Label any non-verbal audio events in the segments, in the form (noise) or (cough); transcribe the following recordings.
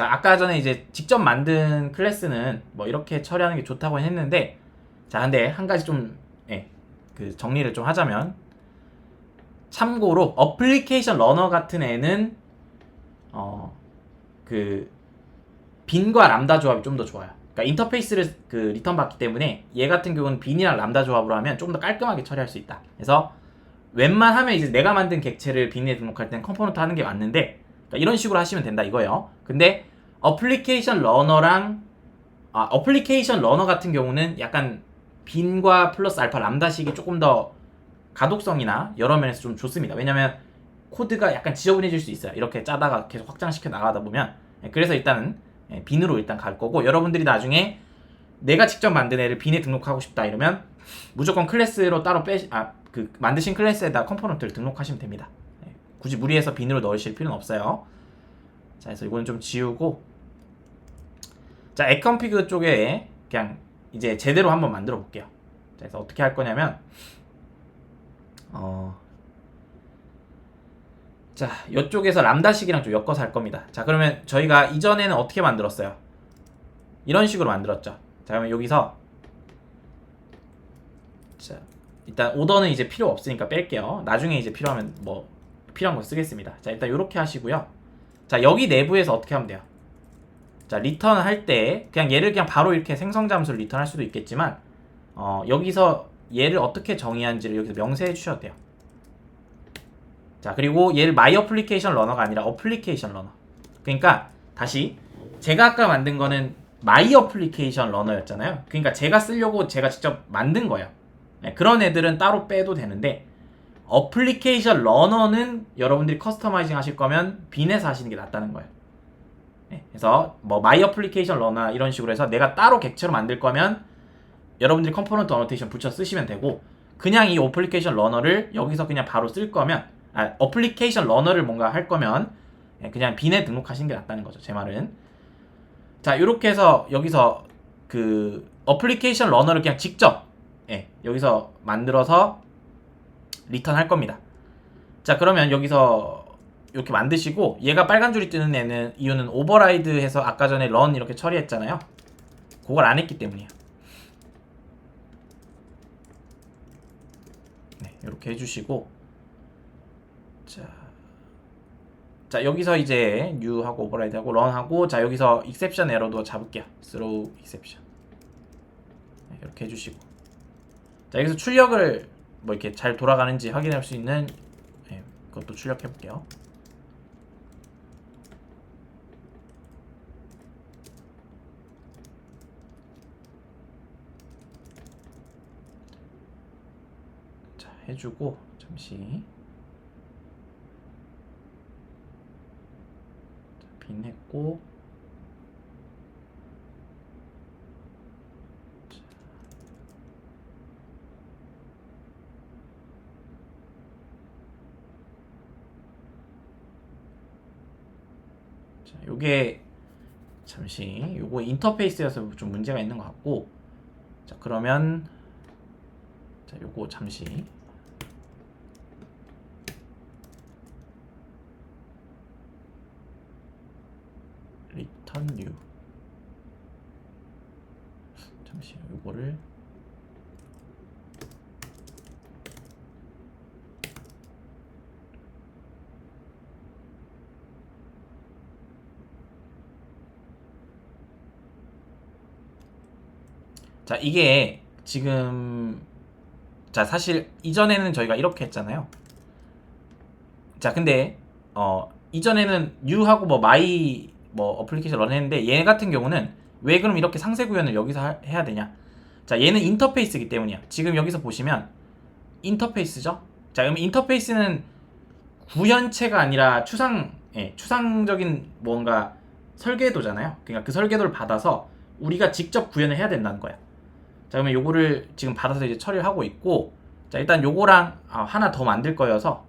자, 아까 전에 이제 직접 만든 클래스는 뭐 이렇게 처리하는 게 좋다고 했는데, 자, 근데 한 가지 좀, 예, 그 정리를 좀 하자면, 참고로 어플리케이션 러너 같은 애는, 어, 그, 빈과 람다 조합이 좀 더 좋아요. 그러니까 인터페이스를 그 리턴 받기 때문에 얘 같은 경우는 빈이랑 람다 조합으로 하면 좀 더 깔끔하게 처리할 수 있다. 그래서 웬만하면 이제 내가 만든 객체를 빈에 등록할 때는 컴포넌트 하는 게 맞는데 그러니까 이런 식으로 하시면 된다 이거예요. 근데 어플리케이션 러너랑 아, 어플리케이션 러너 같은 경우는 약간 빈과 플러스 알파 람다식이 조금 더 가독성이나 여러 면에서 좀 좋습니다. 왜냐면 코드가 약간 지저분해질 수 있어요. 이렇게 짜다가 계속 확장시켜 나가다 보면 예, 그래서 일단은 예, 빈으로 일단 갈 거고 여러분들이 나중에 내가 직접 만든 애를 빈에 등록하고 싶다 이러면 무조건 클래스로 따로 빼, 아, 그 만드신 클래스에다 컴포넌트를 등록하시면 됩니다. 예, 굳이 무리해서 빈으로 넣으실 필요는 없어요. 자, 그래서 이거는 좀 지우고 자, 액컴피그 쪽에 그냥 이제 제대로 한번 만들어 볼게요. 자, 그래서 어떻게 할 거냐면 어 자, 이쪽에서 람다식이랑 좀 엮어서 할 겁니다. 자, 그러면 저희가 이전에는 어떻게 만들었어요? 이런 식으로 만들었죠. 자, 그러면 여기서 자, 일단 오더는 이제 필요 없으니까 뺄게요. 나중에 이제 필요하면 뭐 필요한 거 쓰겠습니다. 자, 일단 이렇게 하시고요. 자, 여기 내부에서 어떻게 하면 돼요? 자, 리턴 할 때 그냥 얘를 그냥 바로 이렇게 생성 잠수를 리턴 할 수도 있겠지만 어, 여기서 얘를 어떻게 정의한지를 여기서 명세해 주셔도 돼요. 자, 그리고 얘를 마이 어플리케이션 러너가 아니라 어플리케이션 러너. 그러니까 다시 제가 아까 만든 거는 마이 어플리케이션 러너였잖아요. 그러니까 제가 쓰려고 제가 직접 만든 거예요. 네, 그런 애들은 따로 빼도 되는데 어플리케이션 러너는 여러분들이 커스터마이징 하실 거면 빈에서 하시는 게 낫다는 거예요. 네, 그래서 뭐 마이 어플리케이션 러너 이런 식으로 해서 내가 따로 객체로 만들 거면 여러분들이 컴포넌트 어노테이션 붙여 쓰시면 되고 그냥 이 어플리케이션 러너를 여기서 그냥 바로 쓸 거면 아, 어플리케이션 러너를 뭔가 할 거면 예, 그냥 빈에 등록하시는 게 낫다는 거죠. 제 말은. 자, 이렇게 해서 여기서 그 어플리케이션 러너를 그냥 직접 예, 여기서 만들어서 리턴 할 겁니다. 자, 그러면 여기서 이렇게 만드시고 얘가 빨간 줄이 뜨는 애는 이유는 오버라이드 해서 아까 전에 런 이렇게 처리했잖아요. 그걸 안 했기 때문이에요. 네, 이렇게 해주시고 자, 자 여기서 이제 new하고 오버라이드하고 run하고 자 여기서 exception 에러도 잡을게요. throw exception 네, 이렇게 해주시고 자 여기서 출력을 뭐 이렇게 잘 돌아가는지 확인할 수 있는 네, 그것도 출력해 볼게요. 자 해주고 잠시. 빈 했고. 자, 요게 잠시 요거 인터페이스여서 좀 문제가 있는 것 같고. 자 그러면 자 요거 잠시 리턴 뉴 요거를 자 이게 지금 자 사실 이전에는 저희가 이렇게 했잖아요. 자 근데 어 이전에는 유하고 뭐 마이 뭐 어플리케이션 런 했는데 얘 같은 경우는 왜 그럼 이렇게 상세 구현을 여기서 하- 해야 되냐 자 얘는 인터페이스이기 때문이야. 지금 여기서 보시면 인터페이스죠? 자 그럼 인터페이스는 구현체가 아니라 추상 예, 추상적인 뭔가 설계도잖아요. 그러니까 그 설계도를 받아서 우리가 직접 구현을 해야 된다는 거야. 자 그러면 요거를 지금 받아서 이제 처리를 하고 있고 자 일단 요거랑 아, 하나 더 만들 거여서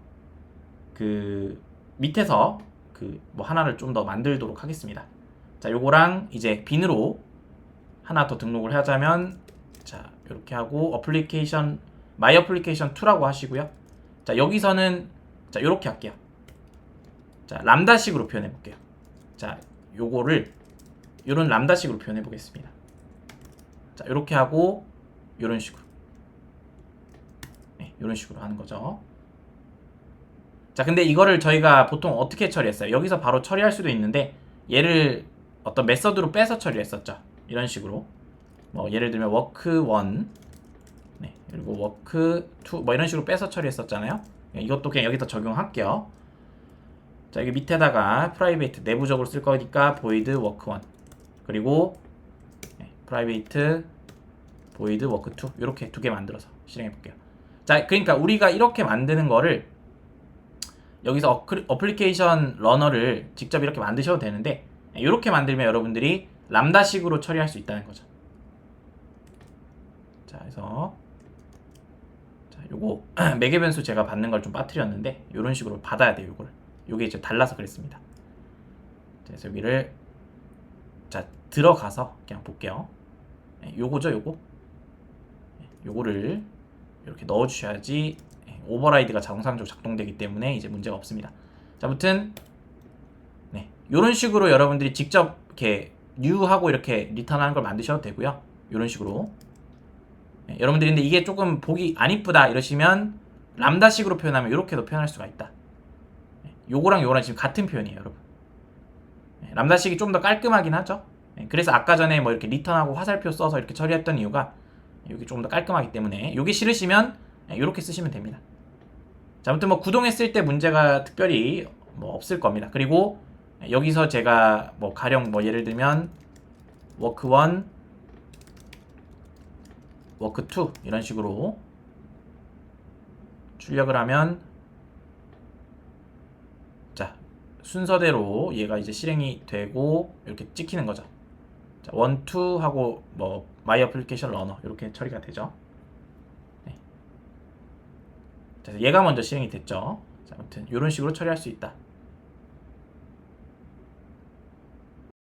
그 밑에서 그 뭐 하나를 좀 더 만들도록 하겠습니다. 자, 요거랑 이제 빈으로 하나 더 등록을 하자면 자, 이렇게 하고 어플리케이션 마이 어플리케이션 2라고 하시고요. 자, 여기서는 자, 요렇게 할게요. 자, 람다식으로 표현해 볼게요. 자, 요거를 요런 람다식으로 표현해 보겠습니다. 자, 이렇게 하고 요런 식으로. 네, 요런 식으로 하는 거죠. 자, 근데 이거를 저희가 보통 어떻게 처리했어요? 여기서 바로 처리할 수도 있는데 얘를 어떤 메서드로 빼서 처리했었죠. 이런 식으로. 뭐 예를 들면 워크 1 네, 그리고 워크 2 뭐 이런 식으로 빼서 처리했었잖아요. 네, 이것도 그냥 여기다 적용할게요. 자, 여기 밑에다가 프라이베이트 내부적으로 쓸 거니까 void work 1 그리고 네, 프라이베이트 void work 2 이렇게 두 개 만들어서 실행해 볼게요. 자, 그러니까 우리가 이렇게 만드는 거를 여기서 어플- 어플리케이션 러너를 직접 이렇게 만드셔도 되는데 이렇게 만들면 여러분들이 람다식으로 처리할 수 있다는 거죠. 자, 그래서 자, 요거 (clears throat) 매개 변수 제가 받는 걸 좀 빠뜨렸는데 이런 식으로 받아야 돼요, 요거를. 요게 이제 달라서 그랬습니다. 자, 그래서 여기를 자, 들어가서 그냥 볼게요. 네, 요거죠, 요거. 네, 요거를 이렇게 넣어 주셔야지 예, 오버라이드가 정상적으로 작동되기 때문에 이제 문제가 없습니다. 자, 아무튼 네, 이런 식으로 여러분들이 직접 이렇게 뉴하고 이렇게 리턴하는 걸 만드셔도 되고요. 이런 식으로 네, 여러분들이 근데 이게 조금 보기 안 이쁘다 이러시면 람다식으로 표현하면 이렇게도 표현할 수가 있다. 네, 요거랑 요거랑 지금 같은 표현이에요, 여러분. 네, 람다식이 좀 더 깔끔하긴 하죠. 네, 그래서 아까 전에 뭐 이렇게 리턴하고 화살표 써서 이렇게 처리했던 이유가 여기 조금 더 깔끔하기 때문에 여기 싫으시면 이렇게 쓰시면 됩니다. 자, 아무튼 뭐 구동했을 때 문제가 특별히 뭐 없을 겁니다. 그리고 여기서 제가 뭐 가령 뭐 예를 들면 워크 1 워크 2 이런 식으로 출력을 하면 자 순서대로 얘가 이제 실행이 되고 이렇게 찍히는 거죠. 자, 1, 2 하고 뭐 마이 어플리케이션 러너 이렇게 처리가 되죠. 자, 얘가 먼저 실행이 됐죠. 자, 아무튼 이런 식으로 처리할 수 있다.